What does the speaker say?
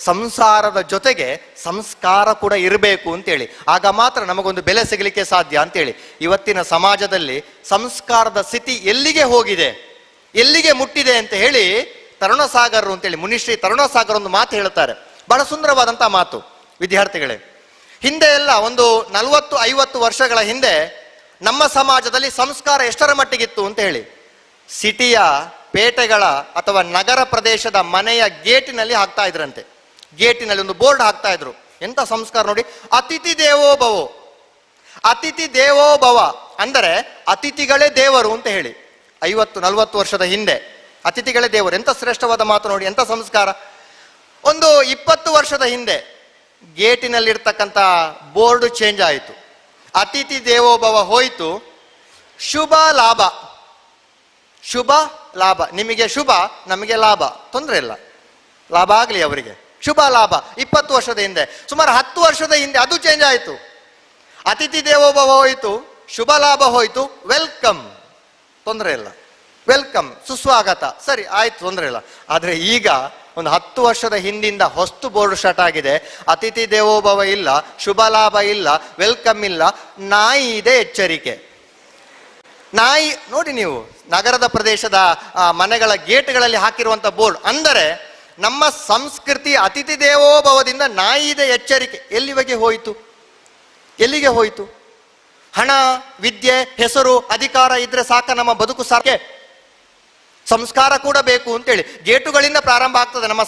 ಸಂಸಾರದ ಜೊತೆಗೆ ಸಂಸ್ಕಾರ ಕೂಡ ಇರಬೇಕು ಅಂತೇಳಿ. ಆಗ ಮಾತ್ರ ನಮಗೊಂದು ಬೆಲೆ ಸಿಗಲಿಕ್ಕೆ ಸಾಧ್ಯ ಅಂತೇಳಿ. ಇವತ್ತಿನ ಸಮಾಜದಲ್ಲಿ ಸಂಸ್ಕಾರದ ಸ್ಥಿತಿ ಎಲ್ಲಿಗೆ ಹೋಗಿದೆ, ಎಲ್ಲಿಗೆ ಮುಟ್ಟಿದೆ ಅಂತ ಹೇಳಿ ತರುಣಸಾಗರ್ ಅಂತೇಳಿ, ಮುನಿಶ್ರೀ ತರುಣಸಾಗರ್ ಒಂದು ಮಾತು ಹೇಳ್ತಾರೆ ಬಹಳ ಸುಂದರವಾದಂಥ ಮಾತು, ವಿದ್ಯಾರ್ಥಿಗಳೇ. ಹಿಂದೆ ಎಲ್ಲ ಒಂದು ನಲವತ್ತು, ಐವತ್ತು ವರ್ಷಗಳ ಹಿಂದೆ ನಮ್ಮ ಸಮಾಜದಲ್ಲಿ ಸಂಸ್ಕಾರ ಎಷ್ಟರ ಮಟ್ಟಿಗಿತ್ತು ಅಂತ ಹೇಳಿ. ಸಿಟಿಯ ಪೇಟೆಗಳ ಅಥವಾ ನಗರ ಪ್ರದೇಶದ ಮನೆಯ ಗೇಟಿನಲ್ಲಿ ಹಾಕ್ತಾ ಇದ್ರಂತೆ. ಗೇಟಿನಲ್ಲಿ ಒಂದು ಬೋರ್ಡ್ ಹಾಕ್ತಾ ಇದ್ರು. ಎಂತ ಸಂಸ್ಕಾರ ನೋಡಿ? ಅತಿಥಿ ದೇವೋಭವ ಅತಿಥಿ ದೇವೋಭವ ಅಂದರೆ ಅತಿಥಿಗಳೇ ದೇವರು ಅಂತ ಹೇಳಿ. ಐವತ್ತು, ನಲವತ್ತು ವರ್ಷದ ಹಿಂದೆ. ಅತಿಥಿಗಳೇ ದೇವರು. ಎಂತ ಶ್ರೇಷ್ಠವಾದ ಮಾತು ನೋಡಿ? ಎಂತ ಸಂಸ್ಕಾರ? ಒಂದು ಇಪ್ಪತ್ತು ವರ್ಷದ ಹಿಂದೆ ಗೇಟಿನಲ್ಲಿರ್ತಕ್ಕಂಥ ಬೋರ್ಡ್ ಚೇಂಜ್ ಆಯಿತು. ಅತಿಥಿ ದೇವೋಭವ ಹೋಯಿತು. ಶುಭ, ಲಾಭ. ಶುಭ, ಲಾಭ. ನಿಮಗೆ ಶುಭ, ನಮಗೆ ಲಾಭ. ತೊಂದರೆ ಇಲ್ಲ. ಲಾಭ ಆಗಲಿ ಅವರಿಗೆ. ಶುಭ ಲಾಭ, ಇಪ್ಪತ್ತು ವರ್ಷದ ಹಿಂದೆ. ಸುಮಾರು ಹತ್ತು ವರ್ಷದ ಹಿಂದೆ ಅದು ಚೇಂಜ್ ಆಯಿತು. ಅತಿಥಿ ದೇವೋಭವ ಹೋಯಿತು, ಶುಭ ಲಾಭ ಹೋಯಿತು ವೆಲ್ಕಮ್ ತೊಂದರೆ ಇಲ್ಲ. ವೆಲ್ಕಮ್ ಸುಸ್ವಾಗತ. ಸರಿ, ಆಯ್ತು, ತೊಂದರೆ ಇಲ್ಲ. ಆದರೆ ಈಗ ಒಂದು ಹತ್ತು ವರ್ಷದ ಹಿಂದಿಂದ ಹೊಸ್ತು ಬೋರ್ಡ್ ಸ್ಟಾರ್ಟ್ ಆಗಿದೆ. ಅತಿಥಿ ದೇವೋಭವ ಇಲ್ಲ, ಶುಭ ಲಾಭ ಇಲ್ಲ ವೆಲ್ಕಮ್ ಇಲ್ಲ. ನಾಯಿ ಇದೆ ಎಚ್ಚರಿಕೆ. ನಾಯಿ, ನೋಡಿ ನೀವು, ನಗರದ ಪ್ರದೇಶದ ಮನೆಗಳ ಗೇಟ್ಗಳಲ್ಲಿ ಹಾಕಿರುವಂತ ಬೋರ್ಡ್ ಅಂದರೆ ನಮ್ಮ ಸಂಸ್ಕೃತಿ ಅತಿಥಿ ದೇವೋಭವದಿಂದ ನಾಯಿದ ಎಚ್ಚರಿಕೆ ಎಲ್ಲಿವರೆಗೆ ಹೋಯಿತು? ಎಲ್ಲಿಗೆ ಹೋಯಿತು? ಹಣ, ವಿದ್ಯೆ, ಹೆಸರು, ಅಧಿಕಾರ ಇದ್ರೆ ಸಾಕ ನಮ್ಮ ಬದುಕು ಸಾಕೆ? ಸಂಸ್ಕಾರ ಕೂಡ ಬೇಕು ಅಂತೇಳಿ. ಗೇಟುಗಳಿಂದ ಪ್ರಾರಂಭ ಆಗ್ತದೆ ನಮ್ಮ